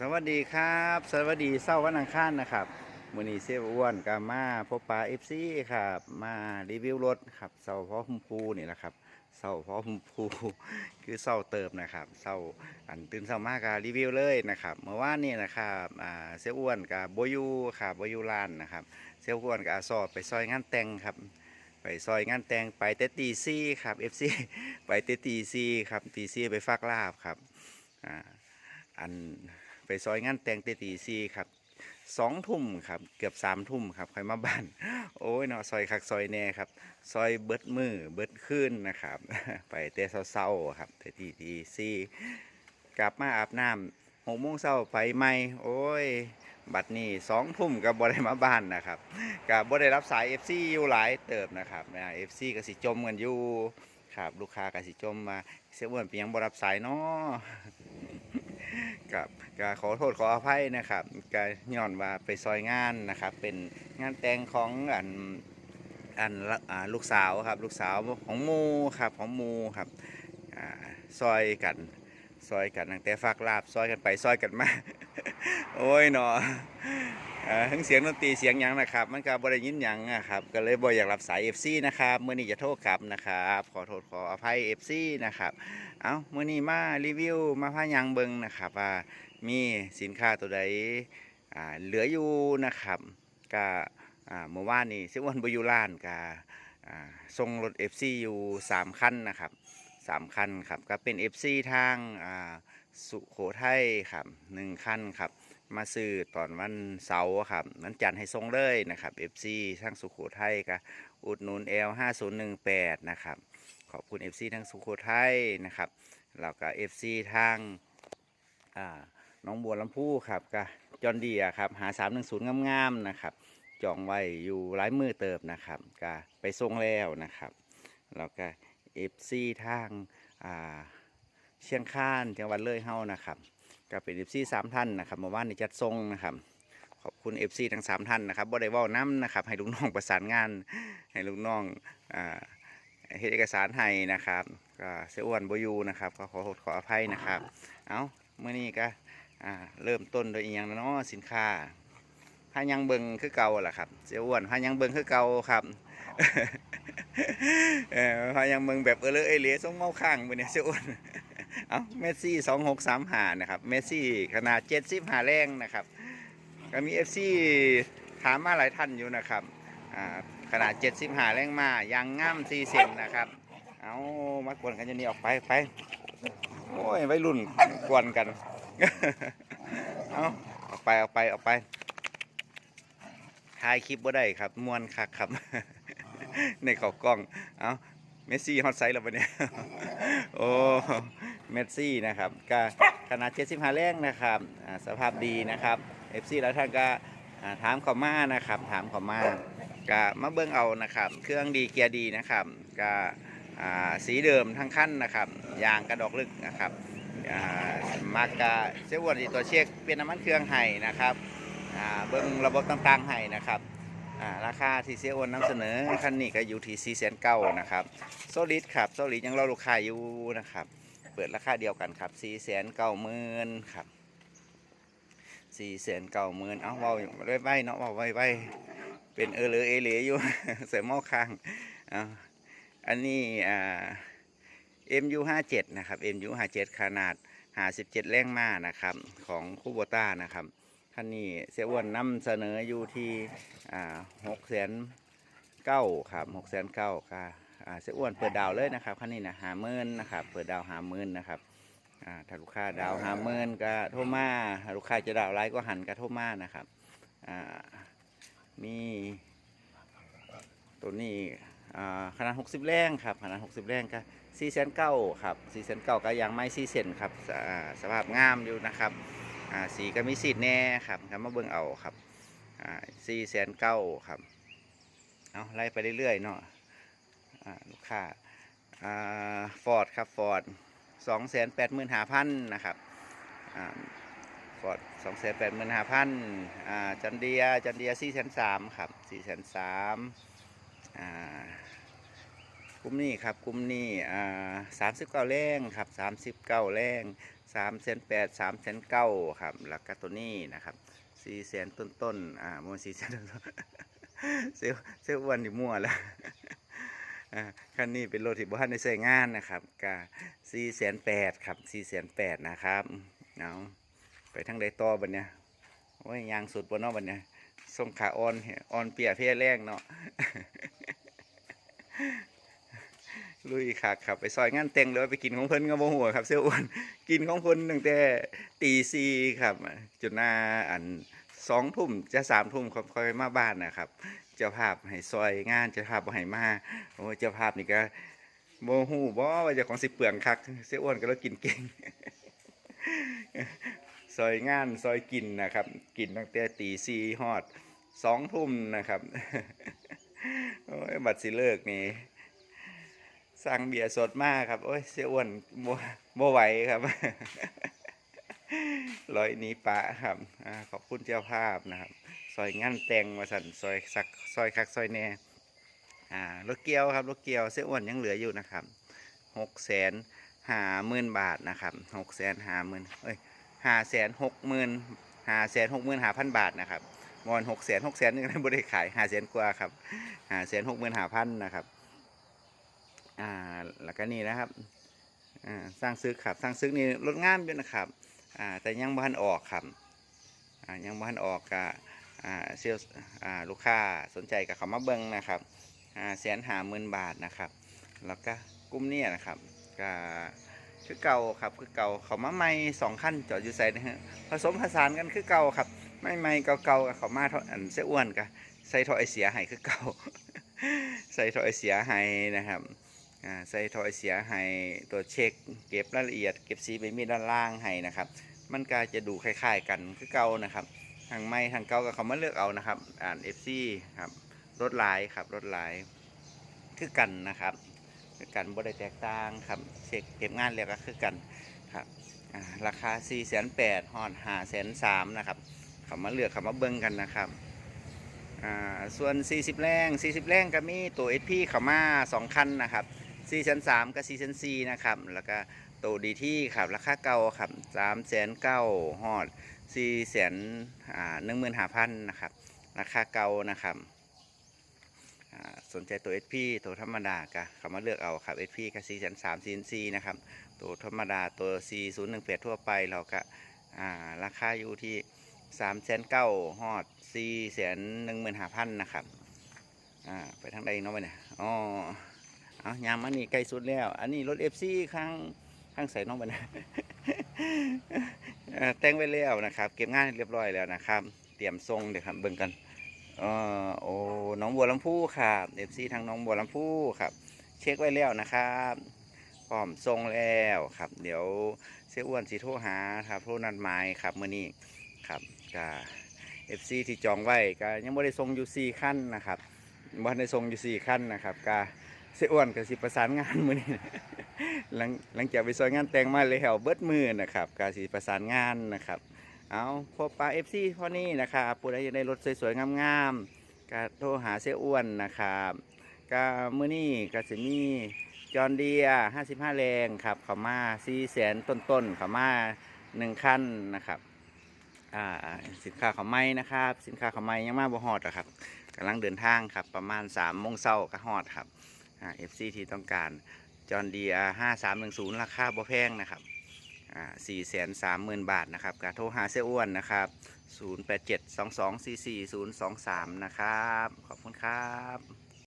สวัสดีครับ สวัสดีเศร้าวันอังคารนะครับมือนี้เซฟอ้วนกับมาพบปลาเอฟซีครับ มารีวิวรถครับเศร้าพ่อพุ่มพูนี่แหละครับเศร้าพ่อพุ่มพูคือเศร้าเติมนะครับเศร้าอันตื่นเศร้ามากกับรีวิวเลยนะครับเมื่อวานนี่นะครับเซฟอ้วนกับโบยูครับโบยูลานนะครับเซฟอ้วนกับอาซอไปซอยงานแต่งครับไปซอยงานแต่งไปเตตีซี่ครับเอฟซีไปเตตีซี่ครับตีซี่ไปฟักลาบครับอ่าอัน ไปซอยงานแต่งเตตีซีครับสองทุ่มครับเกือบสามทุ่มครับใครมาบ้าน โอ้ยเนาะซอยคักซอยแน่ครับ ซอยเบิดมือเบิดขึ้นนะครับ ไปเตะเศร้าๆครับเตตีตีซีกลับมาอาบน้ำหกโมงเช้าไปไหมโอ้ย บัดนี้สองทุ่มกับบได้มาบ้านนะครับกับบได้รับสาย FC อยู่หลายเติบนะครับนะ FC ก็สิจมกันอยู่ครับลูกค้ากสิจมมาเสียอ้วนเปียงบรับสายเนาะ กับก็ขอโทษขออภัยนะครับก็ย้อนว่าไปซอยงานนะครับ เป็นงานแต่งของอันอันอลูกสาวครับ ลูกสาวของมูครับของมูครับอซอยกันซอยกันตั้งแต่ฝากลาบซอยกันไปซอยกันมา โอ้ยเนาะอ่า ทั้งเสียงดนตรีเสียงยังนะครับ มันก็บริยินยังนะครับ ก็เลยบ่อยากรับสาย FC นะครับเมื่อนี้จะโทษกลับนะครับ ขอโทษขออภัย FC นะครับ เอาเมื่อนี้มารีวิวมาพายังเบิงนะครับว่ามีสินค้าตัวใดเหลืออยู่นะครับก็เมื่อวานนี้เซวันบอยูลานก็อ่าส่งรถ FC อยู่3คันนะครับสามคันครับก็เป็น FC ทางสุโขทัยครับหนึ่งคันครับ มาซื้อตอนวันเสาร์ครับนั้นจันทร์ให้ส่งเลยนะครับ FC ทางสุขโขทัยก็อุดหนุน L 5018 นะครับ ขอบคุณ FC ทั้งสุขโขทัยนะครับแล้วก็ FC ทางอ่าน้องบัวลำพูครับก็จอนเดียครับหา 310 งามๆนะครับจองไว้อยู่หลายมือเติบนะครับก็ไปส่งแล้วนะครับแล้วก็ FC ทางอ่าเชียงคานจังหวัดเลยเฮานะครับ ก็เป็น FC สามท่านนะครับเมื่านในจัดส่งนะครับขอบคุณ FC ทั้งสามท่านนะครับบ่ได้ว้าน้ำนะครับ ให้ลูกน้องประสานงาน ให้ลูกน้องอ่าเฮ็ดเอกสารให้นะครับก็เสอ้วนบอยูนะครับก็ขอโทษขออภัยนะครับ เอาเมื่อนี้ก็เริ่มต้นโดยอีกอย่างเนาะสินค้าพายังเบิงคือเก่าแหละครับเสียอ้วนพายังเบิงคือเก่าครับพายังเบิงแบบเออเลอเอเลียส่งเมาข้างไปเนี่ยเสียอ้วน เอาเมสซี่สองหกสามหานะครับ เมสซี่ขนาดเจ็ดสิบหาแรงนะครับ ก็มีเอฟซีถามมาหลายท่านอยู่นะครับ อ่า ขนาด70หาแรงมายางง่ามซีเซนนะครับ เอามากวนกันจะนี่ออกไปไป โอ้ยไว้รุ่นกวนกัน เอาออกไปออกไปออกไปถ่ายคลิปบ่ได้ครับมวนคักครับ ในเขากล้อง เอาเมสซี่ฮอตไซส์แล้วปะเนี่ย โอ้ เมสซี่นะครับก็ขนาด75แรงนะครับสภาพดีนะครับ FC แล้วท่านก็อ่าถามขามานะครับ ถามขามาก็มาเบิ่งเอานะครับ เครื่องดีเกียร์ดีนะครับก็สีเดิมทั้งคันนะครับยางกระดอกลึกนะครับมากกะเซเวนที่ตัวเช็คเปลี่ยนน้ำมันเครื่องให้นะครับเบิ่งระบบต่างๆให้นะครับราคาที่เซเวนนำเสนอคันนี้ก็อยู่ที่4 9 0 0 0นะครับโซลิดครับโซลิดยังรอลูกค้าอยู่นะครับ เปิดราคาเดียวกันครับ4 9 0 0 0 0ครับ4 9 0 0 0 0เอาเว้าไว้เนาะเว้าไว้เป็นเออเลอเอเลอยู่ใส่หม้อข้างอ่าอันนี้อ่า MU 5 7นะครับ MU 5 7ขนาด 57 แรงม้านะครับ ของคูโบต้านะครับท่านนี้เสียอ้วนนำเสนออยู่ที่อ่า6แสนเก้าครับ6แสนเก้าค่ะ อ่าเสียอ้วนเปิดดาวเลยนะครับคันนี้นะหาเมินนะครับเปิดดาวหาเมินนะครับอ่าถ้าลูกค้าดาวหาเมินก็โทรมาถ้าลูกค้าจะดาวไลก็หันก็โทรมานะครับอ่ามีตัวนี้อ่าขนาด 60 แรงครับขนาด 60 แรงก็4แสนเก้าครับ4แสนเก้าก็ยังไม่4เซนครับสอ่าสภาพงามอยู่นะครับอ่าสีก็มีสีแน่ครับครับมาเบิ่งเอาครับอ่า4แสนเก้าครับเอาไล่ไปเรื่อยๆเนาะ ลูกค้าฟอร์ดครับฟอร์ด2แสนแปดหมื่นห้าพันนะครับฟอร์ดสองแสนแปดหมื่นห้าพันจันเดียจันเดียสี่แสนสามครับสี่แสนสามกลุ่มนี้ครับกลุ่มนี้อ่สามสิบเก้าแรงครับสามสิบเก้าแรงสามแสนแปดสามแสนเก้าครับแล้วก็ตัวนี้นะครับสี่แสนต้นต้นอ่าโมสี่แสนต้นเซลเซลลอ้วนี่มั่วแล้ว คันนี้เป็นรถที่บ้านในใช้งานนะครับกาสี่แสนแปดครับสี่แสนแปดนะครับเอาไปทั้งใดต่อบันเนี่ยโอ้ยยางสุดบนนาะบันเนี่ยส่งขาอ่อนอ่อนเปียเพียแรงเนาะลุยคักครับ ไปซอยงานแต่งหรือว่าไปกินของเพิ่นก็บ่หัวครับ เสื้ออ้วนกินของเพิ่นตั้งแต่ตีสี่ครับจนหน้าอัน สองทุ่มจะสามทุ่มค่อยมาบ้านนะครับ เจ้าภาพให้ซอยงานเจ้าภาพให้มาโอ้ยเจ้าภาพนี่ก็โมหูบ่ว่าจะของสิเปลืองคักเสียอ้วนก็แล้วกินเก่งซอยงานซอยกินนะครับกินตั้งแต่ตีสี่ฮอดสองทุ่มนะครับโอ้ยบัดสิเลิกนี่สั่งเบียร์สดมากครับ โอ้ยเสียอ้วนบ่บ่ไหวครับ ลอยนี้ปะครับอขอบคุณเจ้าภาพนะครับ ซอยงานแตงมาสั่นซอยสักซอยคักซอยแน่อ่ารถเกียวครับรถเกียวเสียอ้วนยังเหลืออยู่นะครับหกแสนห้าหมื่นบาทนะครับหกแสนห้าหมื่นเอ้ยห้าแสนหกหมื่นห้าแสนหกหมื่นห้าพันบาทนะครับมอนหกแสนหกแสนนึงบริขายห้าแสนกว่าครับห้าแสนหกหมื่นห้าพันนะครับอ่าแล้วก็นี่นะครับอ่าสร้างซึกครับสร้างซึกนี่รถงามอยู่นะครับ อ่าแต่ยังบ้านออกครับอ่ายังบ้านออกกะอ่าเซลล์อ่าลูกค้าสนใจกับเขามาเบิ้งนะครับอ่าแสนหาหมื่นบาทนะครับ แล้วก็กลุ่มเนี้นะครับก็คือเก่าครับคือเก่าเขามาใหม่สองขั้นจอดอยู่ใส่นะฮะผสมผสานกันคือเก่าครับ ไม่ใหม่เก่าเก่าๆกับเขามาทอันเสียอ้วนกับใส่ทอไอเสียให้คือเก่า ใส่ทอไอเสียให้นะครับ ใส่ท่อไอเสียให้ตัวเช็ค เก็บรายละเอียด เก็บสีใบมีดด้านล่างให้นะครับ มันก็จะดูคล้ายๆกันคือเก่านะครับทางไม่ทางเก่าก็เขามาเลือกเอานะครับ อ่าน FC ครับรถลายครับรถลายคือกันนะครับคือกันบ่ได้แตกต่างครับเช็คเก็บงานแล้วก็คือกันครับอ่าราคา4 8 0 0 0ฮอน5 3 0 0นสนะครับเขามาเลือกเขามาเบิ่งกันนะครับอ่าส่วน 40 แรง 40 แรงก็มีตัว SP เขามา 2 คันนะครับ 4 3 3กับ4 4นะครับ แล้วก็ตัวดีที่ครับราคาเก่าครับ3 9 0 0 0ฮอดสี่แสนอ่าหนึ่งหมื่นห้าพันนะครับ ราคาเก่านะครับสนใจตัว SP ตัวธรรมดากะเขามาเลือกเอาครับ SP กับสี่แสนสามซีนซีนะครับ ตัวธรรมดาตัว C ศูนย์หนึ่งแปดทั่วไปเราก็ราคาอยู่ที่สามแสนเก้าฮอดสี่แสนหนึ่งหมื่นห้าพันนะครับ อ่า ไปทางใดเนาะไปเนี่ยอ๋อ เอายามมันนี่ใกล้สุดแล้ว อันนี้รถ FC ข้างข้างใส่น้องไปเนี่ยเอ่อแต่งไว้แล้วนะครับ เก็บงานเรียบร้อยแล้วนะครับ เตรียมทรงเดี๋ยวครับเบิ่งกันเออโอ้น้องบัวลำพูครับเอฟซีทางน้องบัวลำพูครับ เช็คไว้แล้วนะครับพร้อมทรงแล้วครับ เดี๋ยวเสียอ้วนสีโทรหาครับโทรนัดหมายครับมื้อนี้ครับก็เอฟซีที่จองไว้ก็ยังไม่ได้ทรงอยู่สี่ขั้นนะครับบ่ได้ทรงอยู่สี่ขั้นนะครับก็ เสียอ้วนก็สิประสานงานมือนี้หลังหลังจากไปซอยงานแต่งมาแล้วเบิดมือนะครับกาสีประสานงานนะครับ เอาพบปลาเอฟซีพ่อนี้นะครับผู้ใดอยากได้รถสวยๆงามๆก็โทรหาเสียอ้วนนะครับก็มื้อนี้ก็สิมีจอนเดีย55แรงครับขามา4แสนต้นๆขามา1คันนะครับอ่าสินค้าขาไม่นะครับสินค้าขาไม่ยังมาบ่ฮอดอะครับกำลังเดินทางครับ ประมาณ3โมงเช้าก็ฮอดครับ เอฟซีที่ต้องการจอห์นดีอาห้าสามหนึ่งศูนย์ราคาบ่แพงนะครับอ่าสี่แสนสามหมื่นบาทนะครับกาโทรหาเสียอ้วนนะครับศูนย์แปดเจ็ดสองสองสี่สี่ศูนย์สองสามนะครับ ขอบคุณครับ